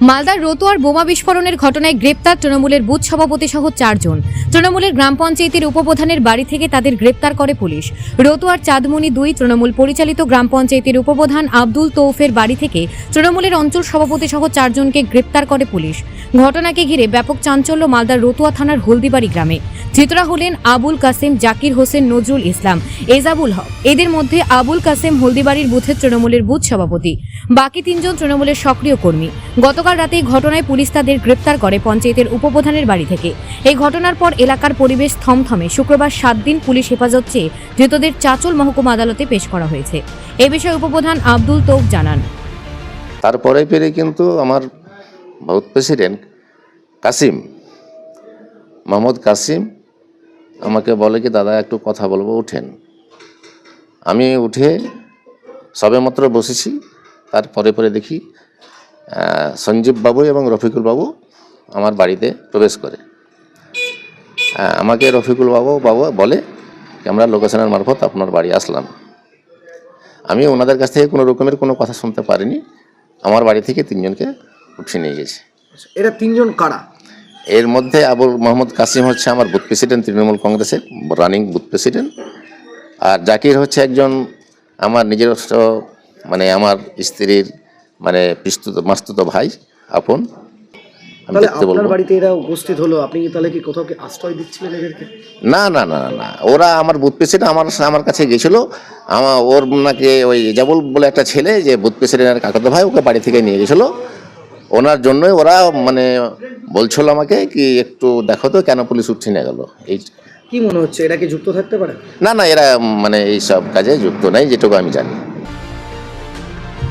মালদার রতুয়ার বোমা বিস্ফোরণের ঘটনায় গ্রেপ্তার তৃণমূলের বুথ সভাপতি সহ চারজন। তৃণমূলের গ্রাম পঞ্চায়েতের উপপ্রধানের বাড়ি থেকে তাদের গ্রেপ্তার করে পুলিশ। রতুয়ার চাঁদমণি দুই তৃণমূল পরিচালিত গ্রাম পঞ্চায়েতের উপপ্রধান আব্দুল তৌফের বাড়ি থেকে তৃণমূলের অঞ্চল সভাপতি সহ চারজনকে গ্রেপ্তার করে পুলিশ। ঘটনাকে ঘিরে ব্যাপক চাঞ্চল্য মালদার রতুয়া থানার হলদিবাড়ি গ্রামে। ধৃতরা হলেন আবুল কাসেম, জাকির হোসেন, নজরুল ইসলাম। এজাবুল হক। এদের মধ্যে আবুল কাসেম হলদিবাড়ির বুথের তৃণমূলের বুথ সভাপতি। বাকি তিনজন তৃণমূলের সক্রিয় কর্মী। গতকাল রাতে ঘটনায় পুলিশ তাদের গ্রেপ্তার করে পঞ্চায়েতের উপপ্রধানের বাড়ি থেকে। এই ঘটনার পর এলাকার পরিবেশ থমথমে। শুক্রবার সাত দিন পুলিশ হেফাজত চেয়ে ধৃতদের চাচল মহকুমা আদালতে পেশ করা হয়েছে। এ বিষয়ে উপপ্রধান আব্দুল তৌফ জানান। তারপরে পেরে কিন্তু আমার ভারত প্রেসিডেন্ট কাসিম, মোহাম্মদ কাসিম আমাকে বলে কি, দাদা, একটু কথা বলব, উঠেন। আমি উঠে সবেমাত্র বসেছি, তারপরে পরে দেখি সঞ্জীব বাবু এবং রফিকুল বাবু আমার বাড়িতে প্রবেশ করে। আমাকে রফিকুল বাবু বাবু বলে যে আমরা লোকেশনের মারফত আপনার বাড়ি আসলাম। আমি ওনাদের কাছ থেকে কোনো রকমের কোনো কথা শুনতে পারিনি। আমার বাড়ি থেকে তিনজনকে উঠিয়ে নিয়ে গেছে। এরা তিনজন কারা? এর মধ্যে আবুল মোহাম্মদ কাসিম হচ্ছে আমার বুথ প্রেসিডেন্ট তৃণমূল কংগ্রেসের রানিং বুথ প্রেসিডেন্ট। আর জাকির হচ্ছে একজন আমার নিজস্ব মানে আমার স্ত্রীর মানে পিস্তুত মাস্তুত ভাই আপন। আমি তাহলে আপনার বাড়িতে এরা উপস্থিত হলো আপনি তাহলে কি কোথাও কি আশ্রয় দিচ্ছিলেন এদেরকে? না না না না, না। ওরা আমার বুথ প্রেসিডেন্ট আমার আমার কাছে গেছিল। আমার ওর নাকি ওই জাবুল বলে একটা ছেলে যে বুথ প্রেসিডেন্টের কাকাতো ভাই ওকে বাড়ি থেকে নিয়ে গেছিল। ওনার জন্যই ওরা মানে বলছিল আমাকে কি একটু দেখো তো কেন পুলিশ উঠছে নিয়ে গেল। এই কি মনে হচ্ছে এরা কি যুক্ত থাকতে পারে? না না এরা মানে এই সব কাজে যুক্ত নাই যেটুকু আমি জানি।